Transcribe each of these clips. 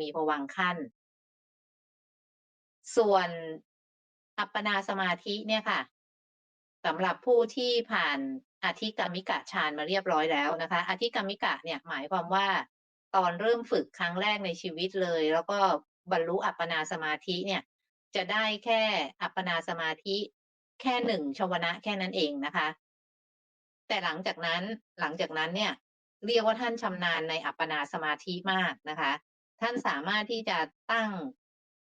มีภวังขั้น ส่วนอัปปนาสมาธิเนี่ยค่ะสำหรับผู้ที่ผ่านอธิกรรมิกะฌานมาเรียบร้อยแล้วนะคะอธิกรรมิกะเนี่ยหมายความว่าตอนเริ่มฝึกครั้งแรกในชีวิตเลย แล้วก็บรรลุอัปปนาสมาธิเนี่ย จะได้แค่อัปปนาสมาธิแค่หนึ่งชวนะแค่นั้นเองนะคะ แต่หลังจากนั้นหลังจากนั้นเนี่ย เรียกว่าท่านชำนาญในอัปปนาสมาธิมากนะคะ ท่านสามารถที่จะตั้ง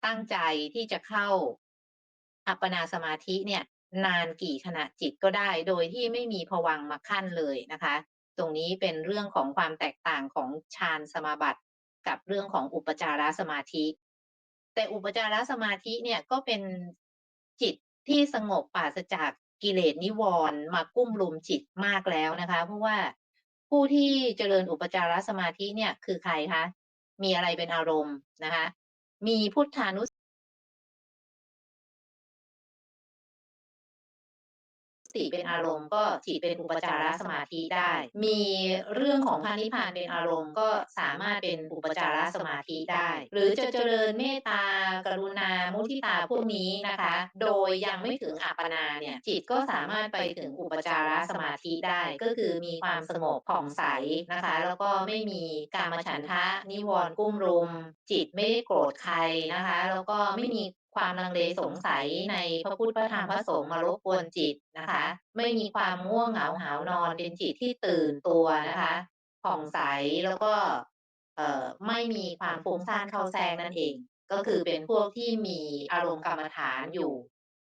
ตั้งใจที่จะเข้าอัปปนาสมาธิเนี่ย นานกี่ขณะจิตก็ได้ โดยที่ไม่มีภวังมาขั้นเลยนะคะ ตรงนี้เป็นเรื่องของความแตกต่างของฌานสมาบัติ กับเรื่องของอุปจารสมาธิ แต่อุปจารสมาธิเนี่ยก็เป็นจิตที่สงบปราศจากกิเลสนิวรณ์มากุ้มลุมจิตมากแล้วนะคะ เพราะว่าผู้ที่เจริญอุปจารสมาธิเนี่ยคือใครคะ มีอะไรเป็นอารมณ์นะคะมีพุทธานุ ติเป็นอารมณ์ ก็จิตเป็นอุปจารสมาธิได้ มีเรื่องของพระนิพานเป็นอารมณ์ ก็สามารถเป็นอุปจารสมาธิได้ หรือจะเจริญเมตตากรุณามุทิตาพวกนี้นะคะ โดยยังไม่ถึงอัปปนาเนี่ยจิตก็สามารถไปถึงอุปจารสมาธิได้ ก็คือมีความสงบผ่องใสนะคะ แล้วก็ไม่มีการมฉันทะนิวรณ์กุ้มรุม จิตไม่ได้โกรธใครนะคะ แล้วก็ไม่มี ความลังเลสงสัยในพระพุทธพระธรรมพระสงฆ์มารบกวนจิตนะคะ ไม่มีความง่วงเหงาหาวนอนเป็นจิตที่ตื่นตัวนะคะผ่องใสแล้วก็เอ่อไม่มีความฟุ้งซ่านเข้าแทรกนั่นเอง ก็คือเป็นพวกที่มีอารมณ์กรรมฐานอยู่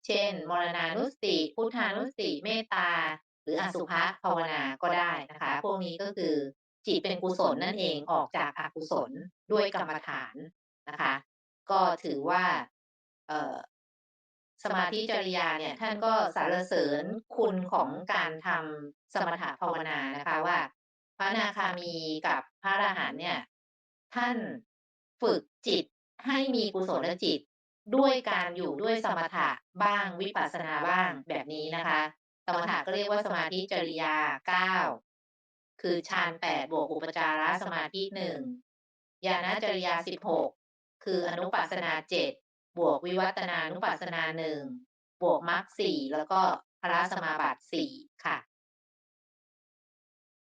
เช่น มรณานุสติพุทธานุสติเมตตา หรืออสุภะภาวนาก็ได้นะคะ พวกนี้ก็คือจิตเป็นกุศลนั่นเองออกจากอกุศลด้วยกรรมฐานนะคะ ก็ถือว่า เอ่อสมาธิจริยาเนี่ย ท่านก็สรรเสริญคุณของการทำสมถะภาวนานะคะว่า พระอนาคามีกับพระอรหันต์เนี่ย ท่านฝึกจิตให้มีกุศลจิต ด้วยการอยู่ด้วยสมถะบ้างวิปัสสนาบ้างแบบนี้นะคะ สมถะก็เรียกว่าสมาธิจริยาเก้าคือฌานแปดบวกอุปจารสมาธิหนึ่งญาณจริยาสิบหกคืออนุปัสสนาเจ็ด บวกวิวัตนานุปัสสนาหนึ่งบวกมรรคสี่แล้วก็พระสมาบัติสี่ค่ะ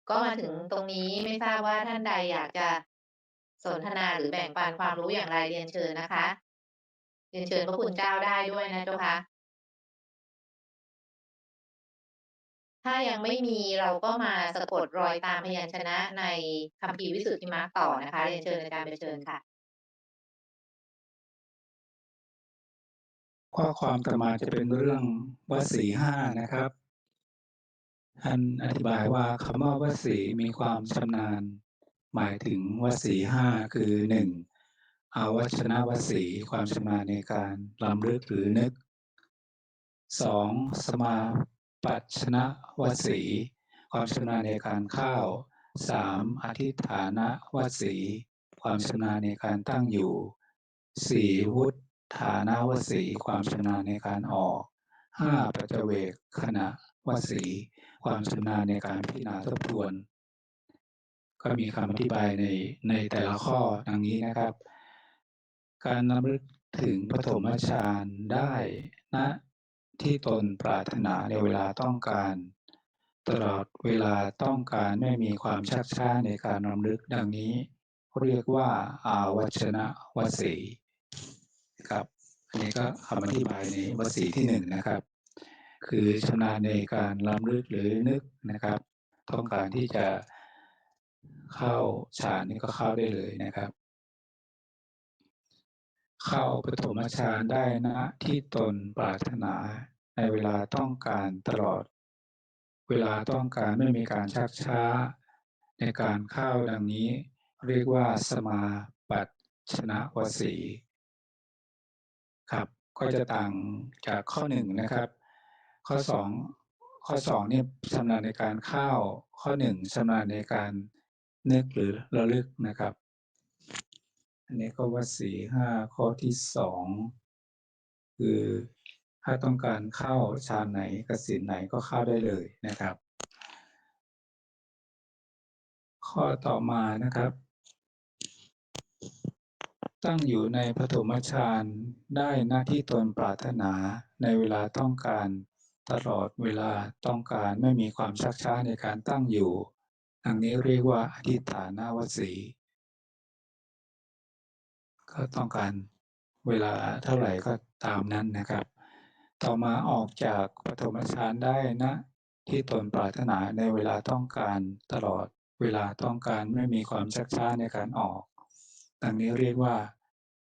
ก็มาถึงตรงนี้ไม่ทราบว่าท่านใดอยากจะสนทนาหรือแบ่งปันความรู้อย่างไรเรียนเชิญนะคะ เรียนเชิญพระคุณเจ้าได้ด้วยนะเจ้าคะถ้ายังไม่มีเราก็มาสะกดรอยตามพยัญชนะในคัมภีวิสุทธิมรรคต่อนะคะ เรียนเชิญอาจารย์ไปเชิญค่ะ ข้อความต่อมาจะเป็นเรื่องวสีห้านะครับท่านอธิบายว่าคำว่าวสีมีความชำนาญ หมายถึงวสีห้าคือหนึ่งอาวัชนะวสีความชำนาญในการลำลึกหรือนึกสองสมาปัชนะวสีความชำนาญในการเข้าสามอธิฐานะวสีความชำนาญในการตั้งอยู่สี่วุฒ ฐานาวสีความชำนาญในการออกห้าปัจเวกขณะวสีความชำนาญในการพิจารณาทบทวน ก็มีคำอธิบายในในแต่ละข้อดังนี้นะครับ การนำลึกถึงปฐมฌานได้ณนะที่ตนปรารถนาในเวลาต้องการ ตลอดเวลาต้องการไม่มีความชักช้าในการรำลึกดังนี้ เรียกว่า อาวัชนะวสี ครับ อันนี้ก็คำอธิบายในวสีที่หนึ่งนะครับ คือชำนาญในการรำลึกหรือนึกนะครับ ต้องการที่จะเข้าฌานนี่ก็เข้าได้เลยนะครับ เข้าปฐมฌานได้นะที่ตนปรารถนาในเวลาต้องการตลอด เวลาต้องการไม่มีการชักช้า ในการเข้าดังนี้ เรียกว่าสมาปัตชนะวสี ครับ ก็จะต่างจากข้อหนึ่งนะครับ ข้อสองข้อสองนี่ชำนาญในการเข้าข้อหนึ่งชำนาญในการนึกหรือระลึกนะครับ อันนี้ก็ว่าสี่ห้าข้อที่สองคือถ้าต้องการเข้าฌานไหนกสินไหนก็เข้าได้เลยนะครับ ข้อต่อมานะครับ ตั้งอยู่ในปฐมฌานได้ณที่ตนปรารถนาในเวลาต้องการ ตลอดเวลาต้องการไม่มีความชักช้าในการตั้งอยู่ดังนี้เรียกว่าอธิฐานาวสีก็ต้องการเวลาเท่าไหร่ก็ตามนั้นนะครับ ต่อมาออกจากปฐมฌานได้นะที่ตนปรารถนาในเวลาต้องการตลอดเวลาต้องการไม่มีความชักช้าในการออก ดังนี้เรียกว่า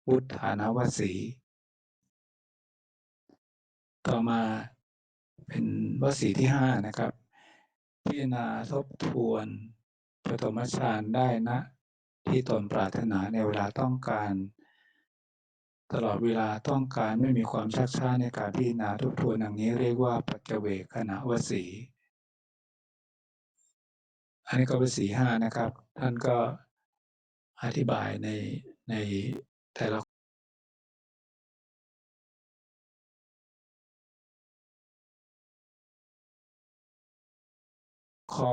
วุฒานวสี ต่อมาเป็นวสีที่ห้านะครับ พิจารณาทบทวนปฐมฌานได้นะ ที่ตนปรารถนาในเวลาต้องการ ตลอดเวลาต้องการไม่มีความชักช้าในการพิจารณาทบทวนดังนี้เรียกว่าปัจเจเวคขณะวสี อันนี้ก็เป็นสีห้านะครับ ท่านก็ อธิบายในในแต่ละข้อ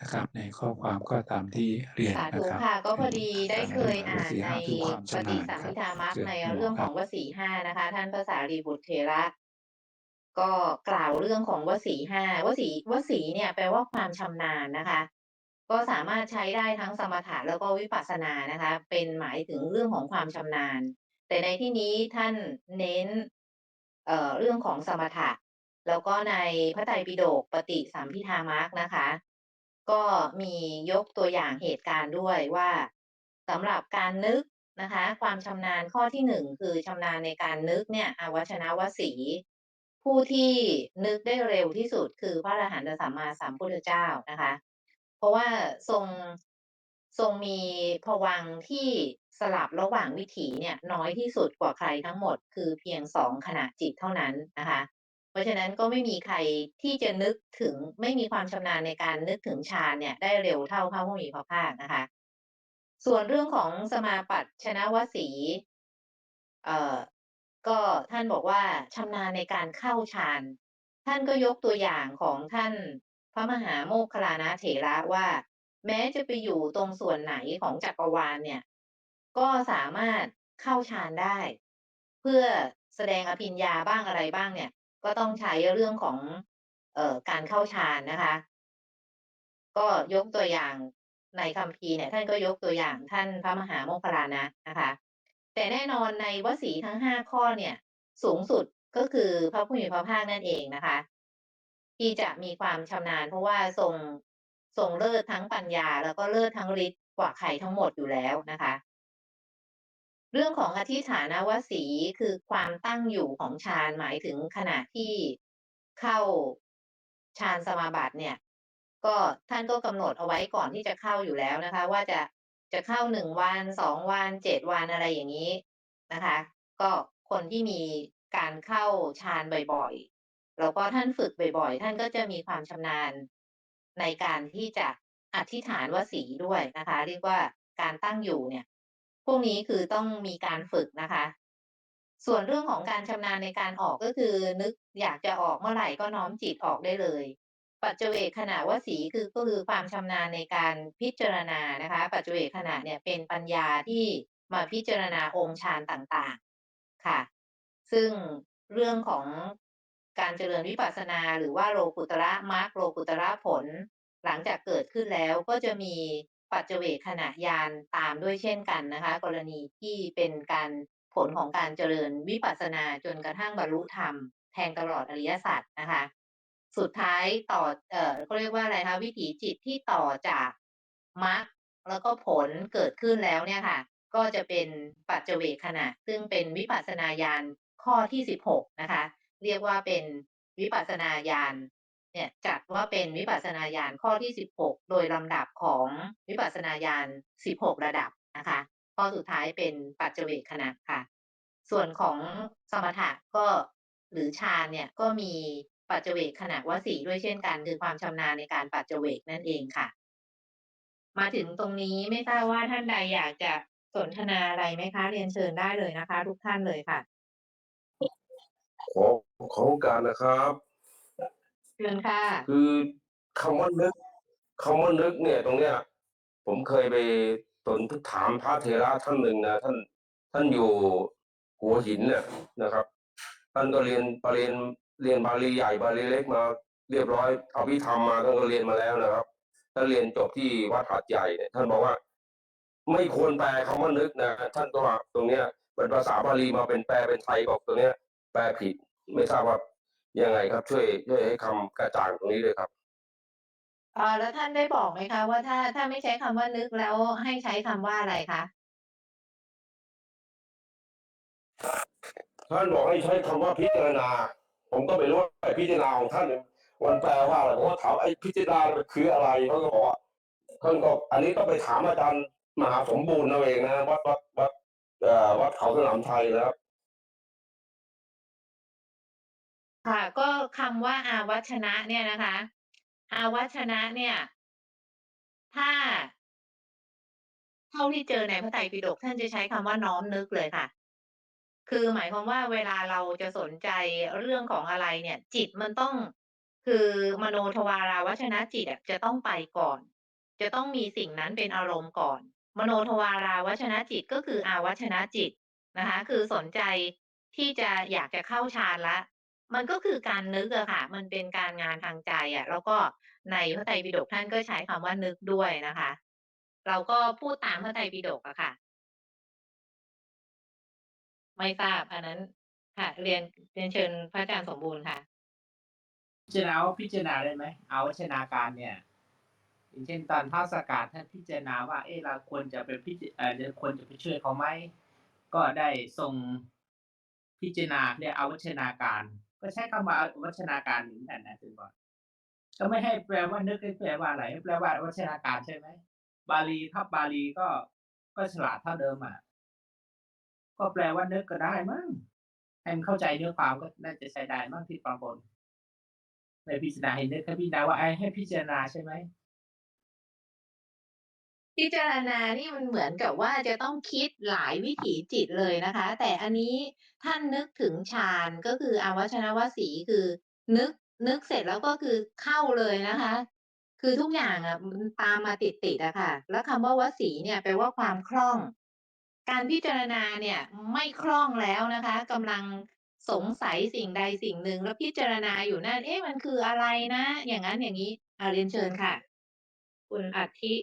นะครับในข้อความก็ตามที่เรียนสานะธุครับค่ะก็พอดีได้เคยอ่านสี่ในห้าคือความปชำฏินาญสัมครัพิบธามักเชิญในหมอเรื่องคขรัอบงวสีห้านะคะ ท่านพระสารีบุตรเถระ ก็กล่าวเรื่องของวสีห้าวสีวสีเนี่ยแปลว่าความชำนาญนะคะ ก็สามารถใช้ได้ทั้งสมถะแล้วก็วิปัสสนานะคะ เป็นหมายถึงเรื่องของความชำนาญ แต่ในที่นี้ท่านเน้นเอ่อเรื่องของสมถะ แล้วก็ในพระไตรปิฎกปฏิสัมพิธามักนะคะ ก็มียกตัวอย่างเหตุการณ์ด้วยว่าสำหรับการนึกนะคะ ความชำนาญข้อที่หนึ่งคือชำนาญในการนึกเนี่ยอวัชนะวสี ผู้ที่นึกได้เร็วที่สุดคือพระอรหันตสัมมาสัมพุทธเจ้านะคะ เพราะว่าทรง ทรงมีภวังค์ที่สลับระหว่างวิถีเนี่ย น้อยที่สุดกว่าใครทั้งหมด คือเพียงสองขณะจิตเท่านั้นนะคะ เพราะฉะนั้นก็ไม่มีใครที่จะนึกถึงไม่มีความชำนาญในการนึกถึงฌานเนี่ย ได้เร็วเท่าพระผู้มีพระภาคนะคะ ส่วนเรื่องของสมาปัตชนะวสี เอ่อ ก็ท่านบอกว่าชำนาญในการเข้าฌาน ท่านก็ยกตัวอย่างของท่าน ระมหาโมคคลานะเถระว่า แม้จะไปอยู่ตรงส่วนไหนของจักรวาลเนี่ย ก็สามารถเข้าฌานได้ เพื่อแสดงอภิญญาบ้างอะไรบ้างเนี่ย ก็ต้องใช้เรื่องของเอ่อการเข้าฌานนะคะ ก็ยกตัวอย่างในคัมภีเนี่ยท่านก็ยกตัวอย่างท่านพระมหาโมคคลานะนะคะ แต่แน่นอนในวสีทั้งห้าข้อเนี่ย สูงสุดก็คือพระผู้มีพระภาคนั่นเองนะคะ ที่จะมีความชำนาญ เพราะว่าทรงทรงเลิศทั้งปัญญา แล้วก็เลิศทั้งฤทธิ์กว่าใครทั้งหมดอยู่แล้วนะคะ เรื่องของอธิฐานวสีคือความตั้งอยู่ของฌานหมายถึงขณะที่เข้าฌานสมาบัติเนี่ย ก็ท่านก็กำหนดเอาไว้ก่อนที่จะเข้าอยู่แล้วนะคะ ว่าจะจะเข้าหนึ่งวันสองวันเจ็ดวันอะไรอย่างนี้นะคะ ก็คนที่มีการเข้าฌานบ่อย แล้วก็ท่านฝึกบ่อยๆ ท่านก็จะมีความชำนาญในการที่จะอธิษฐานวสีด้วยนะคะ เรียกว่าการตั้งอยู่เนี่ย พวกนี้คือต้องมีการฝึกนะคะ ส่วนเรื่องของการชำนาญในการออกก็คือ นึกอยากจะออกเมื่อไหร่ก็น้อมจิตออกได้เลย ปัจเจเวคขณะวสีคือก็คือความชำนาญในการพิจารณานะคะ ปัจเจเวคขณะเนี่ยเป็นปัญญาที่มาพิจารณาองค์ฌานต่างๆ ค่ะ ซึ่งเรื่องของ การเจริญวิปัสสนาหรือว่าโลกุตระมรรคโลกุตระผล หลังจากเกิดขึ้นแล้วก็จะมีปัจเจเวคขณะญาณตามด้วยเช่นกันนะคะ กรณีที่เป็นการผลของการเจริญวิปัสสนาจนกระทั่งบรรลุธรรม แทงตลอดอริยสัจนะคะ สุดท้ายต่อเอ่อเขาเรียกว่าอะไรคะวิถีจิตที่ต่อจากมรรคแล้วก็ผลเกิดขึ้นแล้วเนี่ยค่ะ ก็จะเป็นปัจเจเวคขณะ ซึ่งเป็นวิปัสสนาญาณข้อที่สิบหกนะคะ เรียกว่าเป็นวิปัสนาญาณเนี่ยจัดว่าเป็นวิปัสนาญาณข้อที่สิบหกโดยลำดับของวิปัสนาญาณสิบหกระดับนะคะข้อสุดท้ายเป็นปัจเจเวคขณะค่ะ ส่วนของสมถะก็หรือฌานเนี่ยก็มีปัจเจเวคขณะวสีด้วยเช่นกัน คือความชำนาญในการปัจเจเวกนั่นเองค่ะ มาถึงตรงนี้ไม่ทราบว่าท่านใดอยากจะสนทนาอะไรไหมคะ เรียนเชิญได้เลยนะคะ ทุกท่านเลยค่ะ ขอขอโอกาสนะครับ เชิญค่ะ คือคำว่านึกคำว่านึกเนี่ยตรงเนี้ย ผมเคยไปสนถามพระเถระท่านหนึ่งนะท่าน ท่านอยู่หัวหินเนี่ยนะครับ ท่านก็เรียนปรริญญาเรียนบาลีใหญ่บาลีเล็กมา เรียบร้อยอภิธรรมมาท่านก็เรียนมาแล้วนะครับท่านเรียนจบที่วัดหาดใหญ่เนี่ยท่านบอกว่า ไม่ควรแปลคำว่านึกนะท่านก็ว่าตรงเนี้ยเป็นภาษาบาลีมาเป็นแปลเป็นไทยบอกตรงเนี้ย แปลผิดไม่ทราบว่ายังไงครับ ช่วยช่วยให้คำกระจ่างตรงนี้ด้วยครับ อ่าแล้วท่านได้บอกไหมคะว่าถ้าถ้าไม่ใช้คำว่านึกแล้วให้ใช้คำว่าอะไรคะท่านบอกให้ใช้คำว่าพิจารณา ผมก็ไม่รู้ว่าไอ้พิจารณาของท่านเนี่ยมันแปลว่าอะไรผมก็ถามไอ้พิจารณามันคืออะไรเขาก็บอกว่าท่านก็อันนี้ต้องไปถามอาจารย์มหาสมบูรณ์เอาเองนะวัดวัดวัดเอ่อวัดเขาสนามชัยนะครับ ค่ะ ก็คำว่าอาวัชนะเนี่ยนะคะ อาวัชนะเนี่ย ถ้า เท่าที่เจอในพระไตรปิฎกท่านจะใช้คำว่าน้อมนึกเลยค่ะ คือหมายความว่าเวลาเราจะสนใจเรื่องของอะไรเนี่ย จิตมันต้อง คือมโนทวาราวัชนะจิตอะจะต้องไปก่อน จะต้องมีสิ่งนั้นเป็นอารมณ์ก่อน มโนทวาราวัชนะจิตก็คืออาวัชนะจิตนะคะ คือสนใจที่จะอยากจะเข้าฌานละ มันก็คือการนึกอะค่ะ มันเป็นการงานทางใจอะแล้วก็ในพระไตรปิฎกท่านก็ใช้คำว่านึกด้วยนะคะ เราก็พูดตามพระไตรปิฎกอะค่ะ ไม่ทราบอันนั้นค่ะ เรียนเรียนเชิญพระอาจารย์สมบูรณ์ค่ะ พิจารณาว่าพิจารณาได้ไหมเอาวัชนาการเนี่ย อย่างเช่นตอนท้าสกาดท่านพิจารณาว่า เออเราควรจะไปพิจเออจะควรจะไปช่วยเขาไหมก็ได้ทรงพิจารณาเรียกเอาวัชนาการ ก็ใช้คำว่าวัชนาการหนึ่งแต่นะถือว่าก็ไม่ให้แปลว่านึกให้แปลว่าอะไรให้แปลว่าวัชนาการใช่ไหมบาลีถ้าบาลีก็ก็ฉลาดเท่าเดิมอะก็แปลว่านึกก็ได้มั้งให้มันเข้าใจเนื้อความก็น่าจะใช้ได้มั้งที่ปรากฏในพิจารณาเห็นนึกให้พิจารณาว่าไอ้ให้พิจารณาใช่ไหม พิจารณานี่มันเหมือนกับว่าจะต้องคิดหลายวิถีจิตเลยนะคะ แต่อันนี้ท่านนึกถึงฌานก็คืออาวัชนวสีคือ นึกนึกเสร็จแล้วก็คือเข้าเลยนะคะ คือทุกอย่างอะมันตามมาติดติดอะค่ะ แล้วคำว่าวสีเนี่ยแปลว่าความคล่อง การพิจารณาเนี่ยไม่คล่องแล้วนะคะกำลังสงสัยสิ่งใดสิ่งหนึ่งแล้วพิจารณาอยู่นั่น เอ๊ะมันคืออะไรนะ อย่างนั้นอย่างนี้อาเรียนเชิญค่ะ คุณอาทิ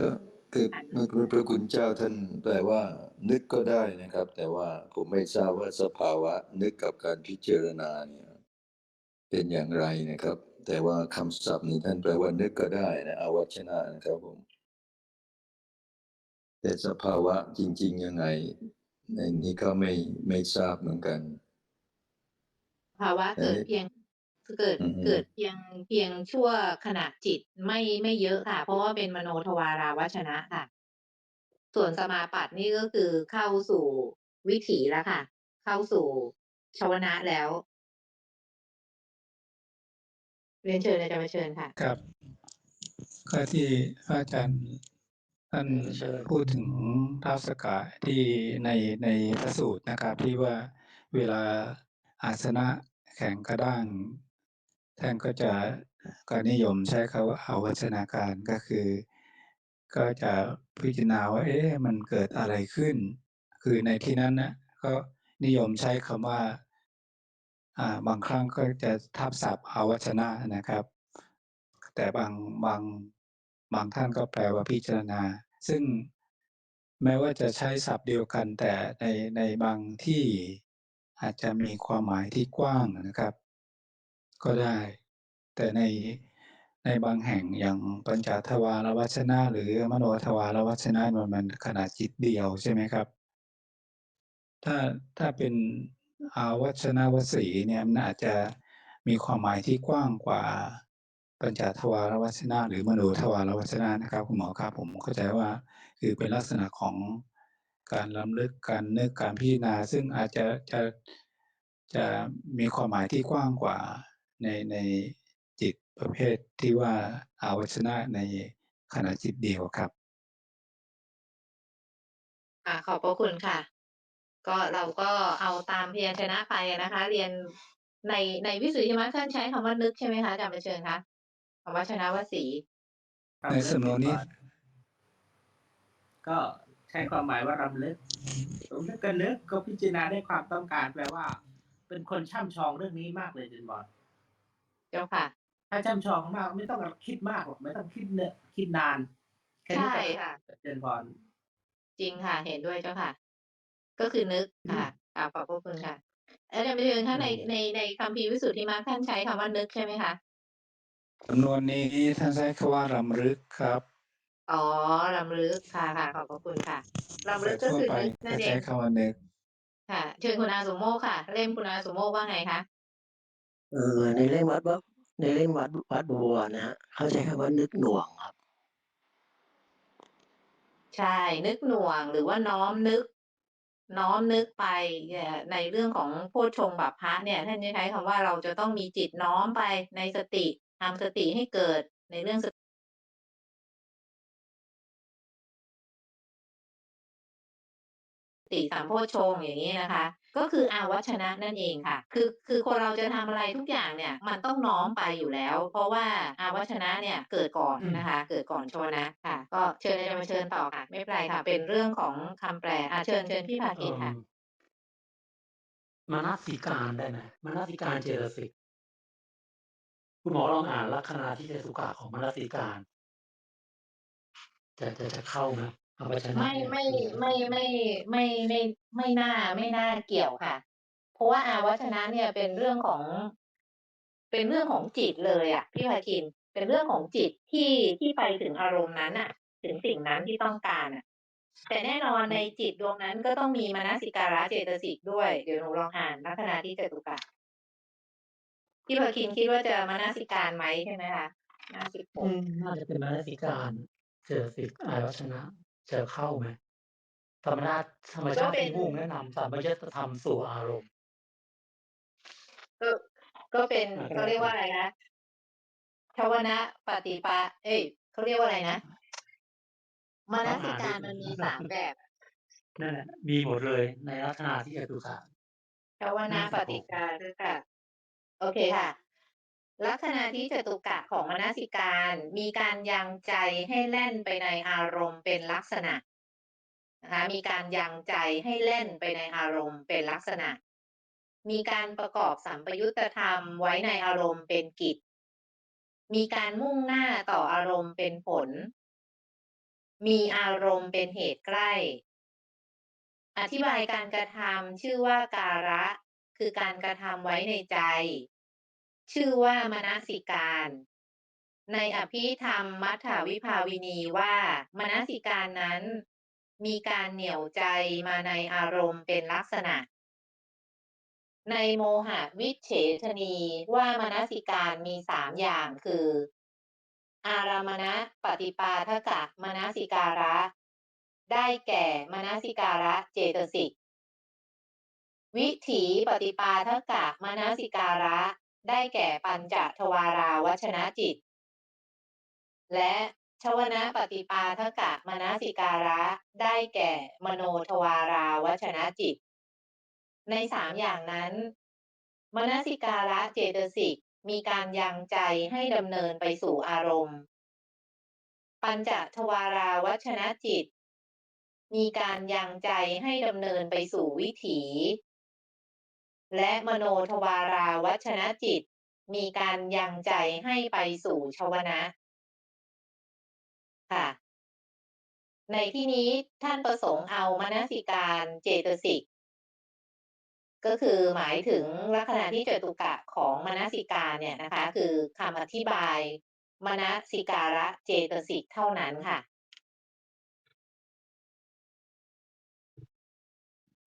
คือเมื่อพระคุณเจ้าท่านแปลว่า นึกก็ได้นะครับ แต่ว่าผมไม่ทราบว่าสภาวะ นึกกับการพิจารณาเนี่ยเป็นอย่างไรนะครับ แต่ว่าคำศัพท์นี้ท่านแปลว่านึกก็ได้นะอาวัชนะนะครับผม แต่สภาวะจริง ๆ ยังไงในนี้ก็ไม่ไม่ทราบเหมือนกัน ภาวะเกิดเพียง เกิดอือฮึเกิดเพียงเพียงชั่วขณะจิตไม่ไม่เยอะค่ะ เพราะว่าเป็นมโนทวาราวัชนะค่ะ ส่วนสมาปัตย์นี่ก็คือเข้าสู่วิถีแล้วค่ะ เข้าสู่ชวนะแล้วเรียนเชิญอาจารย์ประเชิญค่ะ ครับก็ที่พระอาจารย์ท่านพูดถึงท้าวสกาที่ในในพระสูตรนะครับ ที่ว่าเวลาอาสนะแข็งกระด้าง ท่านก็จะก็นิยมใช้คำว่าอาวัชนาการก็คือ ก็จะพิจารณาว่า เอ๊ะมันเกิดอะไรขึ้น คือในที่นั้นนะก็นิยมใช้คำว่าอ่าบางครั้งก็จะทับศัพท์อาวัชนะนะครับ แต่บางบางบางท่านก็แปลว่าพิจารณา ซึ่งแม้ว่าจะใช้ศัพท์เดียวกัน แต่ในในบางที่อาจจะมีความหมายที่กว้างนะครับ ก็ได้ แต่ใน ในบางแห่งอย่างปัญจทวารวัชนะ หรือมโนทวารวัชนะมันมันขนาดจิตเดียวใช่ไหมครับ ถ้าถ้าเป็นอาวัชนวสีเนี่ยมันอาจจะมีความหมายที่กว้างกว่าปัญจทวารวัชนะหรือมโนทวารวัชนะนะครับคุณหมอครับผมเข้าใจว่าคือเป็นลักษณะของการล้ำลึกการนึกการพิจารณา ซึ่งอาจจะจะจะมีความหมายที่กว้างกว่า ในในจิตประเภทที่ว่าอาวัชนะในขณะจิตเดียวครับอ่าขอบพระคุณค่ะ ก็เราก็เอาตามพยัญชนะไปนะคะ เรียนในในวิสุทธิมรรคท่านใช้คำว่านึกใช่ไหมคะอาจารย์ประเชิญคะคำว่าชนะวสีครับในสำนวนนี้ ก็ใช้ช้ความหมายว่ารำลึกรำลึกกันนึกก็พิจารณาได้ความต้องการแปลว่า เป็นคนช่ำชองเรื่องนี้มากเลยเจนบอล เจ้าค่ะ ถ้าช่ำชองมากไม่ต้องคิดมากหรอกไม่ต้องคิดเนอะคิดนานแค่นี้ใช่ก็ค่ะ เจนบอลจริงค่ะ เห็นด้วยเจ้าค่ะ ก็คือนึกค่ะกราบขอบพระคุณค่ะอาจารย์ประเทืองถ้าในในในคัมภีร์วิสุทธิมรรคท่านใช้คำว่านึกใช่ไหมคะจำนวนนี้ท่านใช้คำว่ารำลึกครับอ๋อรำลึกค่ะค่ะขอบพระคุณค่ะรำลึแต่กก็ทั่วคือไปนึกนั่ก็นเอใช้งคำว่านึกค่ะเชิญคุณอาสุโมกค่ะ เล่มคุณอาสุโมกว่าไงคะ เออในเล่งวัด วัดในเล่งวัด วัดบัวนะฮะเขาใช้คำว่า นึกหน่วง ครับ ใช่ นึกหน่วง หรือว่าน้อมนึก น้อมนึกไปเนี่ยในเรื่องของโพชงบัพพะเนี่ย ท่านจะใช้คำว่า เราจะต้องมีจิตน้อมไปในสติ ทำสติให้เกิดในเรื่อง ส ติสัมโพชงอย่างนี้นะคะ ก็คืออาวัชนะนั่นเองค่ะ คือคือคนเราจะทำอะไรทุกอย่างเนี่ยมันต้องน้อมไปอยู่แล้ว เพราะว่าอาวัชนะเนี่ยเกิดก่อนนะคะ เกิดก่อนโชนะค่ะ ก็เชิญอาจารย์มาเชิญต่อค่ะ ไม่เป็นไรค่ะ เป็นเรื่องของคำแปลอะเชิญเชิญพี่ภาคินค่ะมนสิการได้ไหมมนสิการเจตสิกคุณหมอลองอ่านลักษณะที่เจสุกะของมนสิการจะจะจะเข้าไหม เอาไปชนะไม่เนี่ยไม่คือไม่ไม่ไม่ไม่ไม่น่าไม่น่าเกี่ยวค่ะ เพราะว่าอาวัชนะเนี่ยเป็นเรื่องของ เป็นเรื่องของจิตเลยอะพี่ภาคินเป็นเรื่องของจิตที่ที่ไปถึงอารมณ์นั้นอะ ถึงสิ่งนั้นที่ต้องการอะ แต่แน่นอนในจิตดวงนั้นก็ต้องมีมนสิการะเจตสิกด้วยเดี๋ยวหนูลองอ่านลักษณะที่จตุกะพี่ภาคินคิดว่าจะมนสิการไหมใช่ไหมคะหน้าสิบหอืกมน่าจะเป็นมนสิการเจตสิกอายวัชนะ จะเข้าไหมธรรมชาติธรรมชาติที่มุ่งแนะนำสัมปยุตธรรมสู่อารมณ์ ก็ก็เป็นอ่าเขาเรียกว่าอะไรนะชวนะปฏิปาเอ้ยเขาเรียกว่าอะไรนะมนสิการมันมีสามแบบนั่นแหละมีหมดเลยในลักษณะที่เจตุกะชวนะปฏิกาคือค่ะ โอเคค่ะ ลักษณะที่จตุกะของมนสิการ มีการยังใจให้แล่นไปในอารมณ์เป็นลักษณะนะคะมีการยังใจให้แล่นไปในอารมณ์เป็นลักษณะ มีการประกอบสัมปยุตธรรมไว้ในอารมณ์เป็นกิจ มีการมุ่งหน้าต่ออารมณ์เป็นผล มีอารมณ์เป็นเหตุใกล้ อธิบายการกระทำชื่อว่าการะ คือการกระทำไว้ในใจ ชื่อว่ามนสิการ ในอภิธรรมมัทธวิภาวินีว่ามนสิการนั้น มีการเหนี่ยวใจมาในอารมณ์เป็นลักษณะ ในโมหะวิเฉทนีว่ามนสิการมีสามอย่างคือ อารามณะปฏิปาทกะมนสิการะ ได้แก่มนสิการะเจตสิกวิถีปฏิปาทกะมนสิการะ ได้แก่ปัญจทวาราวัชนะจิต และชวนะปฏิปาทกะมนสิการะ ได้แก่มโนทวาราวัชนะจิต ในสามอย่างนั้น มนสิการะเจตสิกมีการยังใจให้ดำเนินไปสู่อารมณ์ ปัญจทวาราวัชนะจิต มีการยังใจให้ดำเนินไปสู่วิถี และมโนทวาราวัชนะจิต มีการยังใจให้ไปสู่ชวนะ ค่ะ ในที่นี้ท่านประสงค์เอามนสิการเจตสิก ก็คือหมายถึงลักษณะที่จตุกะของมนสิการเนี่ยนะคะ คือคำอธิบายมนสิการะเจตสิกเท่านั้นค่ะ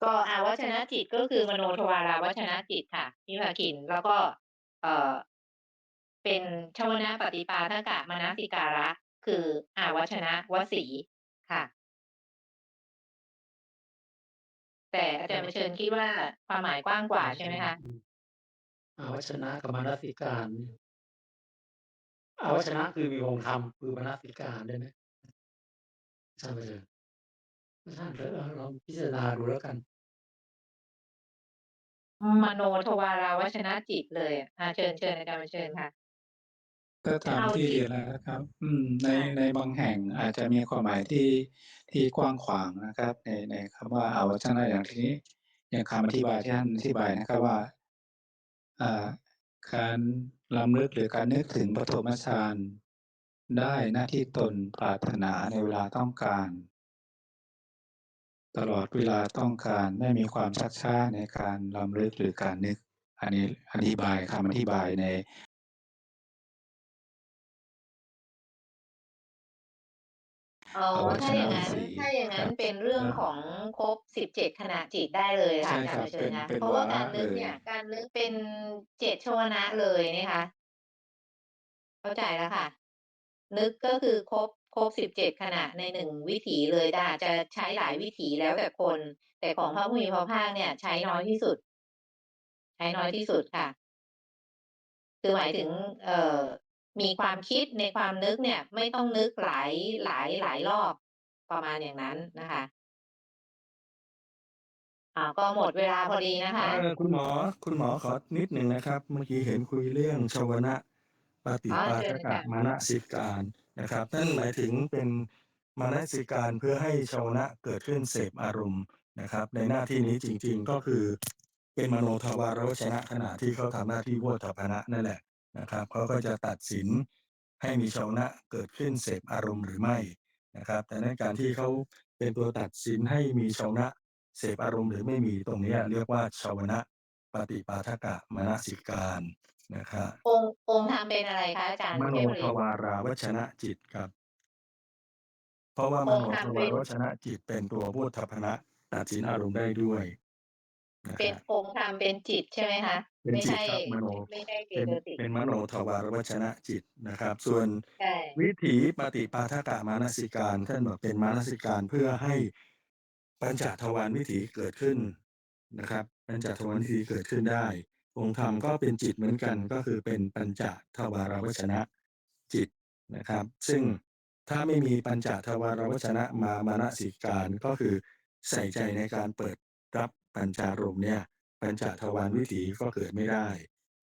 ก็อาวัชนะจิตก็คือมโนทวาราวัชนะจิตค่ะพี่ภาคินแล้วก็ เอ่อ เป็นชวนะปฏิปาทกะมนสิการะ คืออาวัชนะวสีค่ะ แต่อาจารย์เชิญคิดว่าความหมายกว้างกว่าใช่ไหมคะอาวัชนะกับมนสิการเนี่ยอาวัชนะคือมีองค์ธรรมคือมนสิการได้ไหมท่านไปเถอะท่านเถอะลองพิจารณาดูแล้วกัน มโนทวาราวัชนะจิตเลยอะอ่าเชิญ เชิญ อาจารย์ประเชิญค่ะ ก็ตามเอาที่จิตเรียนแล้วนะครับ อืม ในใช่ในบางแห่งอาจจะมีความหมายที่ ที่กว้างขวางนะครับ ใน ในคำว่า อาวจนะ อย่างทีนี้ อย่างคำอธิบายที่ท่านอธิบายนะครับว่า อ่า การรำลึก หรือการนึกถึงปฐมฌาน ได้หน้าที่ตนปรารถนาในเวลาต้องการ ตลอดเวลาต้องการไม่มีความชักช้าในการรำลึกหรือการนึก อันนี้อธิบายคำอธิบายในอ๋ออาวถ้าจอนะย่างวิงั้นถีถ้าอย่างคงั้รันบเป็นเรื่องแล้วของครบ17ขณะจิตได้เลยค่ะใช่อาจาครรัย์บเผชิเป็ญนคะเป็นเพราะว่าวาการระนึกเลเนี่ยยการนึกเป็นเจตชวนะเลยนะคะ เข้าใจแล้วค่ะ นึกก็คือครบ ครบ17ขณะใน1วิถีเลยแต่อาจจะใช้หลายวิถีแล้วแต่คน แต่ของพระผู้มีพระภาคเนี่ย ใช้น้อยที่สุด ใช้น้อยที่สุดค่ะ คือหมายถึง เอ่อมีความคิดในความนึกเนี่ย ไม่ต้องนึกหลายหลายหลายรอบประมาณอย่างนั้นนะคะอ่าก็หมดเวลาพอดีนะคะเออคุณหมอคุณหมอขอนิดหนึ่งนะครับ เมื่อกี้เห็นคุยเรื่องชวนะปฏิอ๋อปาเชิทญกค่ะมนสิการ นะครับนั่นหมายถึงเป็นมนสิการเพื่อให้ชาวนะเกิดขึ้นเสพอารมณ์นะครับ ในหน้าที่นี้จริงๆก็คือ เป็นมโนทวารวชนะขณะที่เขาทำหน้าที่วฏฐัพพนะนั่นแหละนะครับเขาก็จะตัดสินให้มีชาวนะเกิดขึ้นเสพอารมณ์หรือไม่นะครับ แต่ในการที่เขาเป็นตัวตัดสินให้มีชาวนะเสพอารมณ์หรือไม่มีตรงนี้เรียกว่าชาวนะปฏิปาทกมนสิการ นะครับ องค์ องค์ธรรมเป็นอะไรคะอาจารย์มโนเทพทฤทธิ์วาราวชนะจิตครับ เพราะว่ามองโนค์ธรรทมวาเป็นรวชนะจิต เป็นตัวโวฏฐัพพนะ ตัดสินอารมณ์ได้ด้วยนะเป็คนรับ องค์ธรรม เป็นจิตใช่ไหมคะ?เป็นไม่จิใชต่ ครับ มโน ไม่ใช่เจเป็น ตสิก เป็นมโนทวารวชนะจิตนะครับ ส่วนใช่ วิถีปฏิปาทกมนสิการ ท่านบอกเป็นมนสิการเพื่อให้ปัญจทวารวิถีเกิดขึ้นนะครับ ปัญจทวารวิถีเกิดขึ้นได้ องค์ธรรมก็เป็นจิตเหมือนกันก็คือเป็นปัญจทวารวชนะจิตนะครับ ซึ่งถ้าไม่มีปัญจทวารวชนะมามานสิการก็คือใส่ใจในการเปิดรับปัญจารมณ์เนี่ยปัญจทวารวิถีก็เกิดไม่ได้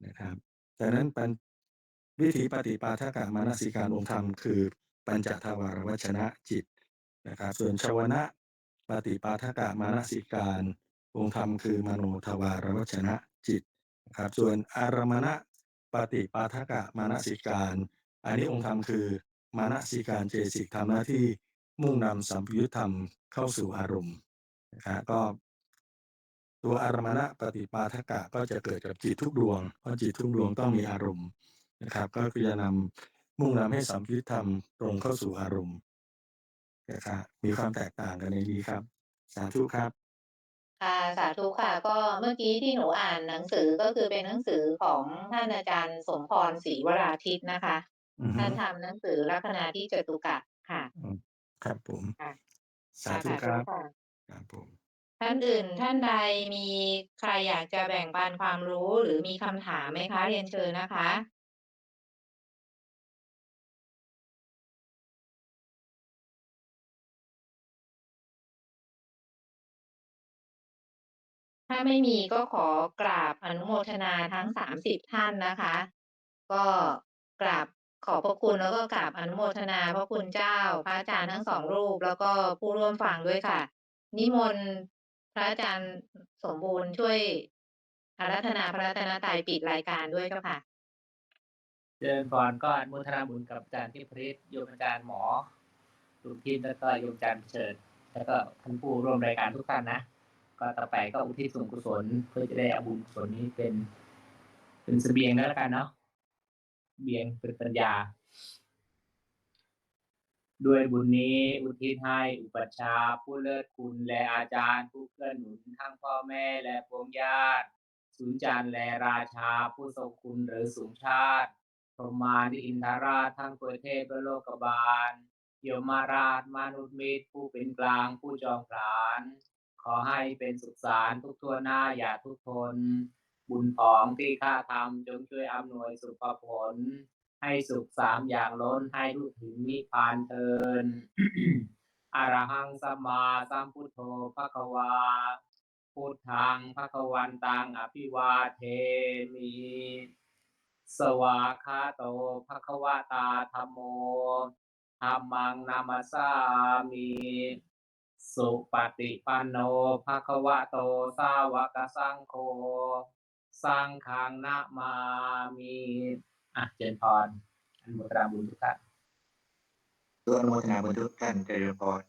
นะครับดังนั้นปัญวิถีปฏิปาทกมานสิการองค์ธรรมคือปัญจทวารวชนะจิตนะครับ ส่วนชวนะปฏิปาทกมานสิการองค์ธรรมคือมโนทวารวชนะจิต ครับส่วนอารมณปฏิปาทกมนสิการ อันนี้องค์ธรรมคือมนสิการเจสิกทำหน้าที่มุ่งนำสัมปยุตธรรมเข้าสู่อารมณ์นะครับก็ ตัวอารมณปฏิปาทกก็จะเกิดกับจิตทุกดวงเพราะจิตทุกดวงต้องมีอารมณ์นะครับ ก็คือจะนำมุ่งนำให้สัมปยุตธรรมตรงเข้าสู่อารมณ์นะครับมีความแตกต่างกันในนี้ครับ สาธุครับ ค่ะสาธุค่ะ ก็เมื่อกี้ที่หนูอ่านหนังสือก็คือเป็นหนังสือของท่านอาจารย์สมพรศรีวราทิตนะคะ อือฮึท่านทำหนังสือลัคนาธิจตุกะค่ะอืมครับผม ค่ะสาค่ะธุสาคธุรับค่ะ ครับผมท่านอื่นท่านใดมีใครอยากจะแบ่งปันความรู้หรือมีคำถามไหมคะ เรียนเชิญนะคะ ถ้าไม่มีก็ขอกราบอนุโมทนาทั้ง 30 ท่านนะคะ ก็กราบขอบพระคุณแล้วก็กราบอนุโมทนาพระคุณเจ้า พระอาจารย์ทั้ง2รูป แล้วก็ผู้ร่วมฟังด้วยค่ะ นิมนต์พระอาจารย์สมบูรณ์ช่วยอาราธนาพระรัตนตรัยปิดรายการด้วยเจ้าค่ะ เจริญพรก็อนุโมทนาบุญกับอาจารย์ทพฤทธิ์โยมอาจารย์หมอสุทินแล้วก็โยมอาจารย์เฉิดแล้วก็ท่านผู้ร่วมรายการทุกท่านนะ ก็ต่อไปก็อุทิศส่วนกุศลเพื่อจะได้อาบุญกุศลนี้เป็น เป็นเสบียงแล้วกันเนาะเสบียงเป็นปัญญา ด้วยบุญนี้อุทิศให้อุปัชฌาย์ผู้เลิศคุณและอาจารย์ผู้เกื้อหนุนทั้งพ่อแม่และพวงญาติสุนทรและราชาผู้ทรงคุณหรือสูงชาติพรหมาธิอินทราชทั้งทวยเทพและโลกบาลโยมาราชมนุษย์มิตรผู้เป็นกลางผู้จอมผลาญ ขอให้เป็นสุขสารทุกทั่วหน้าอย่าทุกทน บุญของที่ข้าทำจงช่วยอำนวยสุขผล ให้สุขสามอย่างล้นให้รู้ถึงนิพพานเทอญอรหังสัมมาสัมพุทโธภควาพุทธังภควันตังอภิวาเทมิ สวาคาโตภควตาธรรมโมธัมมังนามัสสามิ สุปฏิปันโนภควะโตสาวกสังโฆสังฆังนะมามีอะเจนพรอนุโมทนาบุญทุกท่านด้วยอนุโมทนาบุญทุกท่านเจริญพร